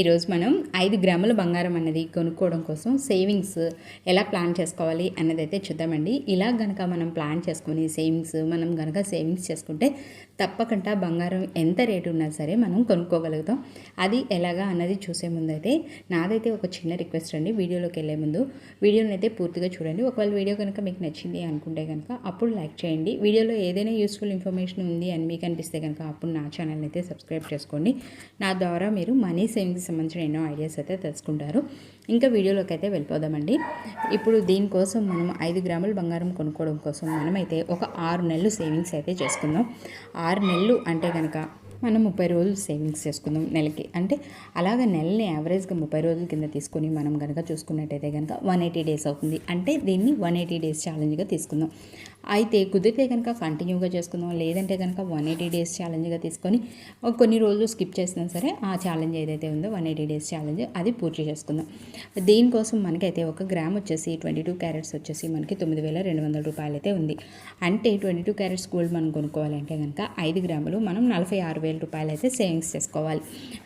ఈరోజు మనం ఐదు గ్రాముల బంగారం అన్నది కొనుక్కోవడం కోసం సేవింగ్స్ ఎలా ప్లాన్ చేసుకోవాలి అన్నది అయితే చూద్దామండి. ఇలా గనక మనం ప్లాన్ చేసుకొని సేవింగ్స్ మనం గనక సేవింగ్స్ చేసుకుంటే తప్పకుండా బంగారం ఎంత రేటు ఉన్నా సరే మనం కొనుక్కోగలుగుతాం. అది ఎలాగా అన్నది చూసే ముందు అయితే నాదైతే ఒక చిన్న రిక్వెస్ట్ అండి. వీడియోలోకి వెళ్ళే ముందు వీడియోని అయితే పూర్తిగా చూడండి. ఒకవేళ వీడియో కనుక మీకు నచ్చింది అనుకుంటే కనుక అప్పుడు లైక్ చేయండి. వీడియోలో ఏదైనా యూస్ఫుల్ ఇన్ఫర్మేషన్ ఉంది అని మీకు అనిపిస్తే కనుక అప్పుడు నా ఛానల్ని అయితే సబ్స్క్రైబ్ చేసుకోండి. నా ద్వారా మీరు మనీ సేవింగ్స్ సంబంధించిన ఎన్నో ఐడియాస్ అయితే తెలుసుకుంటారు. ఇంకా వీడియోలోకి అయితే వెళ్ళిపోదామండి. ఇప్పుడు దీనికోసం మనం ఐదు గ్రాముల బంగారం కొనుక్కోవడం కోసం మనమైతే ఒక ఆరు నెలలు సేవింగ్స్ అయితే చేసుకుందాం. ఆరు నెలలు అంటే కనుక మనం ముప్పై రోజులు సేవింగ్స్ చేసుకుందాం నెలకి. అంటే అలాగ నెలని యావరేజ్గా ముప్పై రోజుల కింద తీసుకొని మనం కనుక చూసుకున్నట్టయితే కనుక వన్ ఎయిటీ డేస్ అవుతుంది. అంటే దీన్ని వన్ ఎయిటీ డేస్ ఛాలెంజ్గా తీసుకుందాం. అయితే కుదిరితే కనుక కంటిన్యూగా చేసుకుందాం. లేదంటే కనుక వన్ ఎయిటీ డేస్ ఛాలెంజ్గా తీసుకొని కొన్ని రోజులు స్కిప్ చేసినా సరే ఆ ఛాలెంజ్ ఏదైతే ఉందో వన్ ఎయిటీ డేస్ ఛాలెంజ్ అది పూర్తి చేసుకుందాం. దీనికోసం మనకైతే ఒక గ్రామ్ వచ్చేసి ట్వంటీ టూ క్యారెట్స్ వచ్చేసి మనకి తొమ్మిది వేల రెండు వందల రూపాయలు అయితే ఉంది. అంటే ట్వంటీ టూ క్యారెట్స్ గోల్డ్ మనం కొనుక్కోవాలంటే కనుక ఐదు గ్రాములు మనం నలభై ఆరు వేల రూపాయలు అయితే సేవింగ్స్ చేసుకోవాలి.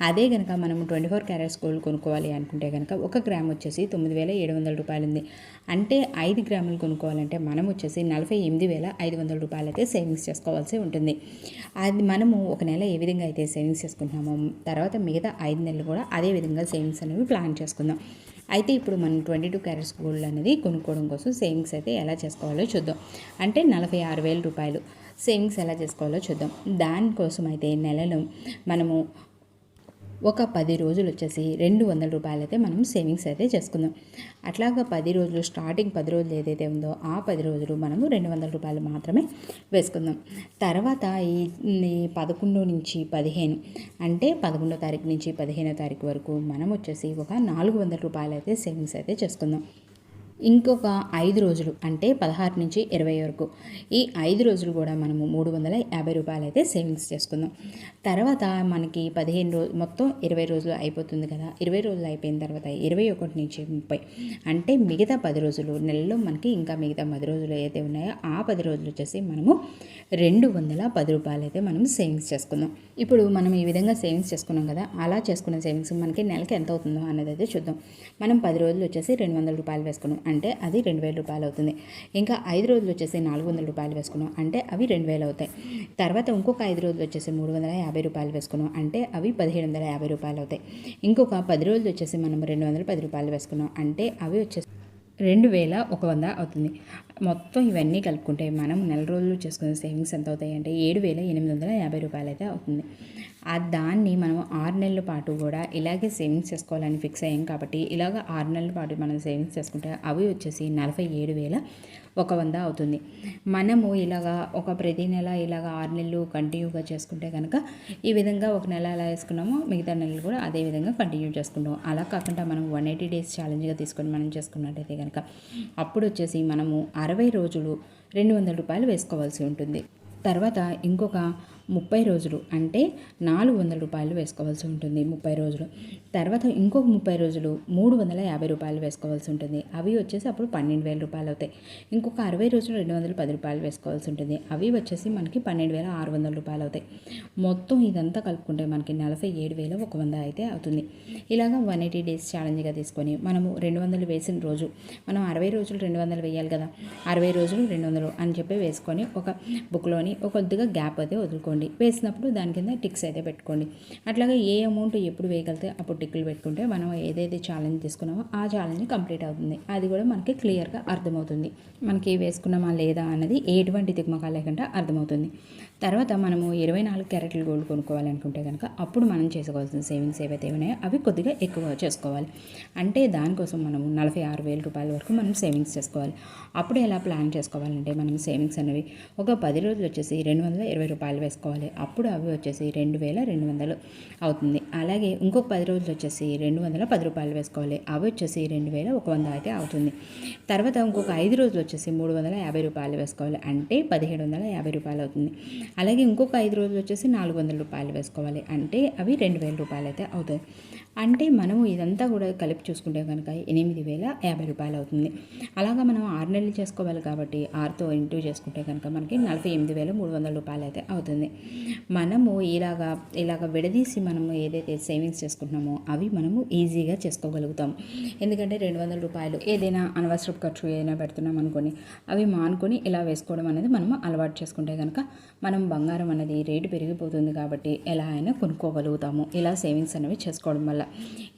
అదే కనుక మనం ట్వంటీ ఫోర్ క్యారెట్స్ గోల్డ్ కొనుక్కోవాలి అనుకుంటే కనుక ఒక గ్రామ్ వచ్చేసి తొమ్మిది వేల ఏడు వందల రూపాయలు ఉంది. అంటే ఐదు గ్రాములు కొనుక్కోవాలంటే మనం వచ్చేసి నలభై ఎనిమిది వేల ఐదు వందల రూపాయలు అయితే సేవింగ్స్ చేసుకోవాల్సి ఉంటుంది. అది మనము ఒక నెల ఏ విధంగా అయితే సేవింగ్స్ చేసుకుంటున్నామో తర్వాత మిగతా ఐదు నెలలు కూడా అదే విధంగా సేవింగ్స్ అనేవి ప్లాన్ చేసుకుందాం. అయితే ఇప్పుడు మనం ట్వంటీ టూ క్యారెట్స్ గోల్డ్ అనేది కొనుక్కోవడం కోసం సేవింగ్స్ అయితే ఎలా చేసుకోవాలో చూద్దాం. అంటే నలభై ఆరు వేల రూపాయలు సేవింగ్స్ ఎలా చేసుకోవాలో చూద్దాం. దానికోసం అయితే నెలలో మనము ఒక పది రోజులు వచ్చేసి రెండు వందల రూపాయలు అయితే మనం సేవింగ్స్ అయితే చేసుకుందాం. అట్లాగా పది రోజులు స్టార్టింగ్ పది రోజులు ఏదైతే ఉందో ఆ పది రోజులు మనము రెండు వందల రూపాయలు మాత్రమే వేసుకుందాం. తర్వాత ఈ పదకొండు నుంచి పదిహేను అంటే పదకొండో తారీఖు నుంచి పదిహేనో తారీఖు వరకు మనం వచ్చేసి ఒక నాలుగు వందల రూపాయలు అయితే సేవింగ్స్ అయితే చేసుకుందాం. ఇంకొక ఐదు రోజులు అంటే పదహారు నుంచి ఇరవై వరకు. ఈ ఐదు రోజులు కూడా మనము మూడు వందల యాభై రూపాయలు అయితే సేవింగ్స్ చేసుకుందాం. తర్వాత మనకి పదిహేను రోజు మొత్తం ఇరవై రోజులు అయిపోతుంది కదా. ఇరవై రోజులు అయిపోయిన తర్వాత ఇరవై ఒకటి నుంచి ముప్పై. అంటే మిగతా పది రోజులు నెలలో మనకి ఇంకా మిగతా పది రోజులు ఏదైతే ఉన్నాయో ఆ పది రోజులు వచ్చేసి మనము రెండు వందల పది రూపాయలు అయితే మనం సేవింగ్స్ చేసుకుందాం. ఇప్పుడు మనం ఈ విధంగా సేవింగ్స్ చేసుకున్నాం కదా అలా చేసుకున్న సేవింగ్స్ మనకి నెలకి ఎంత అవుతుందో అన్నది అయితే చూద్దాం. మనం పది రోజులు వచ్చేసి రెండు వందల రూపాయలు వేసుకున్నాం. అంటే అది రెండు వేల రూపాయలు అవుతుంది. ఇంకా ఐదు రోజులు వచ్చేసి నాలుగు వందల రూపాయలు వేసుకున్నాం. అంటే అవి రెండు వేలు అవుతాయి. తర్వాత ఇంకొక ఐదు రోజులు వచ్చేసి మూడు వందల యాభై రూపాయలు వేసుకున్నాం. అంటే అవి పదిహేడు వందల యాభై రూపాయలు అవుతాయి. ఇంకొక పది రోజులు వచ్చేసి మనం రెండు వందల పది రూపాయలు వేసుకున్నాం. అంటే అవి వచ్చేసి రెండు వేల ఒక వంద అవుతుంది. మొత్తం ఇవన్నీ కలుపుకుంటే మనం నెల రోజులు చేసుకునే సేవింగ్స్ ఎంత అవుతాయి అంటే ఏడు వేల ఎనిమిది వందల యాభై రూపాయలు అయితే అవుతుంది. ఆ దాన్ని మనం ఆరు నెలల పాటు కూడా ఇలాగే సేవింగ్స్ చేసుకోవాలని ఫిక్స్ అయ్యాం కాబట్టి ఇలాగ ఆరు నెలల పాటు మనం సేవింగ్స్ చేసుకుంటే అవి వచ్చేసి నలభై ఏడు వేల ఒక వంద అవుతుంది. మనము ఇలాగా ఒక ప్రతి నెల ఇలాగ ఆరు నెలలు కంటిన్యూగా చేసుకుంటే కనుక ఈ విధంగా ఒక నెల ఎలా వేసుకున్నామో మిగతా నెలలు కూడా అదే విధంగా కంటిన్యూ చేసుకుంటాం అలా కాకుండా మనం వన్ ఎయిటీ డేస్ ఛాలెంజ్గా తీసుకొని మనం చేసుకున్నట్టయితే కనుక అప్పుడు వచ్చేసి మనము అరవై రోజులు రెండు వందల రూపాయలు వేసుకోవాల్సి ఉంటుంది. తర్వాత ఇంకొక ముప్పై రోజులు అంటే నాలుగు వందల రూపాయలు వేసుకోవాల్సి ఉంటుంది ముప్పై రోజులు. తర్వాత ఇంకొక ముప్పై రోజులు మూడు వందల యాభై రూపాయలు వేసుకోవాల్సి ఉంటుంది. అవి వచ్చేసి అప్పుడు పన్నెండు వేల రూపాయలు అవుతాయి. ఇంకొక అరవై రోజులు రెండు వందల పది రూపాయలు వేసుకోవాల్సి ఉంటుంది. అవి వచ్చేసి మనకి పన్నెండు వేల ఆరు వందల రూపాయలు అవుతాయి. మొత్తం ఇదంతా కలుపుకుంటే మనకి నలభై ఏడు వేల ఒక వంద అయితే అవుతుంది. ఇలాగ వన్ ఎయిటీ డేస్ ఛాలెంజ్గా తీసుకొని మనము రెండు వందలు వేసిన రోజు మనం అరవై రోజులు రెండు వందలు వేయాలి కదా అరవై రోజులు రెండు వందలు అని చెప్పి వేసుకొని ఒక బుక్లోని ఒక కొద్దిగా గ్యాప్ అయితే వదులుకోండి. పెట్టుకోండి వేసినప్పుడు దాని కింద టిక్స్ అయితే పెట్టుకోండి. అట్లాగే ఏ అమౌంట్ ఎప్పుడు వేయగలితే అప్పుడు టిక్లు పెట్టుకుంటే మనం ఏదైతే ఛాలెంజ్ తీసుకున్నామో ఆ ఛాలెంజ్ కంప్లీట్ అవుతుంది. అది కూడా మనకి క్లియర్గా అర్థమవుతుంది. మనకి వేసుకున్నామా లేదా అన్నది ఎటువంటి తిగ్మకాలు లేకుండా అర్థమవుతుంది. తర్వాత మనము ఇరవై నాలుగు క్యారెట్లు గోల్డ్ కొనుక్కోవాలనుకుంటే కనుక అప్పుడు మనం చేసుకోవాల్సిన సేవింగ్స్ ఏవైతే ఉన్నాయో అవి కొద్దిగా ఎక్కువ చేసుకోవాలి. అంటే దానికోసం మనం నలభై ఆరు వేల రూపాయల వరకు మనం సేవింగ్స్ చేసుకోవాలి. అప్పుడు ఎలా ప్లాన్ చేసుకోవాలంటే మనం సేవింగ్స్ అనేవి ఒక పది రోజులు వచ్చేసి రెండు వందల ఇరవై రూపాయలు వేసుకోవాలి. అప్పుడు అవి వచ్చేసి రెండు వేల రెండు వందలు అవుతుంది. అలాగే ఇంకొక పది రోజులు వచ్చేసి రెండు వందల పది రూపాయలు వేసుకోవాలి. అవి వచ్చేసి రెండు వేల ఒక వంద అయితే అవుతుంది. తర్వాత ఇంకొక ఐదు రోజులు వచ్చేసి మూడు వందల యాభై రూపాయలు వేసుకోవాలి. అంటే పదిహేడు వందల యాభై రూపాయలు అవుతుంది. అలాగే ఇంకొక ఐదు రోజులు వచ్చేసి నాలుగు వందల రూపాయలు వేసుకోవాలి. అంటే అవి రెండు వేల రూపాయలు అయితే అవుతాయి. అంటే మనము ఇదంతా కూడా కలిపి చూసుకుంటే కనుక ఎనిమిది వేల యాభై రూపాయలు అవుతుంది. అలాగా మనం ఆరు నెలలు చేసుకోవాలి కాబట్టి ఆరుతో ఇంటూ చేసుకుంటే కనుక మనకి నలభై ఎనిమిది వేల మూడు వందల రూపాయలు అయితే అవుతుంది. మనము ఇలాగా ఇలాగ విడదీసి మనము ఏదైతే సేవింగ్స్ చేసుకుంటున్నామో అవి మనము ఈజీగా చేసుకోగలుగుతాం. ఎందుకంటే రెండు వందల రూపాయలు ఏదైనా అనవసరపు ఖర్చు ఏదైనా పెడుతున్నాం అనుకొని అవి మానుకొని ఇలా వేసుకోవడం అనేది మనము అలవాటు చేసుకుంటే కనుక మనం బంగారం అనేది రేటు పెరిగిపోతుంది కాబట్టి ఎలా అయినా కొనుక్కోగలుగుతాము. ఇలా సేవింగ్స్ అనేవి చేసుకోవడం వల్ల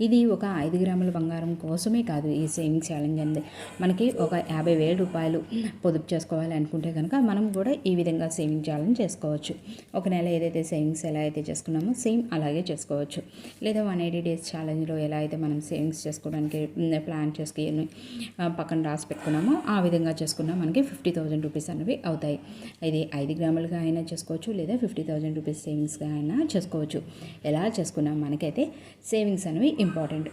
ఇది ఒక ఐదు గ్రాముల బంగారం కోసమే కాదు ఈ సేవింగ్స్ ఛాలెంజ్ అనేది మనకి ఒక యాభై వేల రూపాయలు పొదుపు చేసుకోవాలి అనుకుంటే కనుక మనం కూడా ఈ విధంగా సేవింగ్ ఛాలెంజ్ చేసుకోవచ్చు. ఒక నెల ఏదైతే సేవింగ్స్ ఎలా అయితే చేసుకున్నామో సేమ్ అలాగే చేసుకోవచ్చు. లేదా వన్ ఎయిటీ డేస్ ఛాలెంజ్లో ఎలా అయితే మనం సేవింగ్స్ చేసుకోవడానికి ప్లాన్ చేసుకుని పక్కన రాసి పెట్టుకున్నామో ఆ విధంగా చేసుకున్నా మనకి ఫిఫ్టీ థౌజండ్ రూపీస్ అనేవి అవుతాయి. ఇది ఐదు గ్రాములుగా అయినా చేసుకోవచ్చు లేదా ఫిఫ్టీ థౌజండ్ రూపీస్ సేవింగ్స్గా అయినా చేసుకోవచ్చు. ఎలా చేసుకున్నా మనకైతే సేవింగ్స్ అనేవి ఇంపార్టెంట్.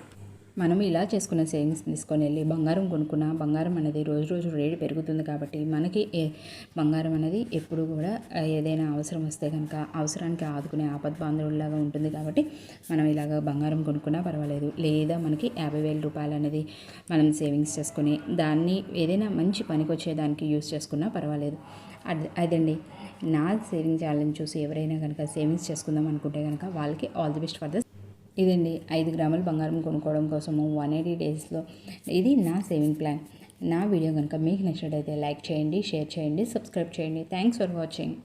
మనం ఇలా చేసుకున్న సేవింగ్స్ తీసుకొని వెళ్ళి బంగారం కొనుక్కున్న బంగారం అనేది రోజు రోజు రేటు పెరుగుతుంది కాబట్టి మనకి బంగారం అనేది ఎప్పుడు కూడా ఏదైనా అవసరం వస్తే కనుక అవసరానికి ఆదుకునే ఆపద్ ఆపద్బాంధవులాగా ఉంటుంది కాబట్టి మనం ఇలాగ బంగారం కొనుక్కున్నా పర్వాలేదు. లేదా మనకి యాభై వేల రూపాయలు అనేది మనం సేవింగ్స్ చేసుకుని దాన్ని ఏదైనా మంచి పనికి వచ్చేదానికి యూస్ చేసుకున్నా పర్వాలేదు. అది అదండి. నా సేవింగ్ ఛాలెంజ్ చూసి ఎవరైనా కనుక సేవింగ్స్ చేసుకుందాం అనుకుంటే కనుక వాళ్ళకి all the best for the ఇదండి ఐదు గ్రాముల బంగారం కొనుక్కోవడం కోసము వన్ ఎయిటీ డేస్లో ఇది నా సేవింగ్ ప్లాన్ నా వీడియో కనుక మీకు నచ్చినట్టయితే లైక్ చేయండి షేర్ చేయండి సబ్స్క్రైబ్ చేయండి. Thanks for watching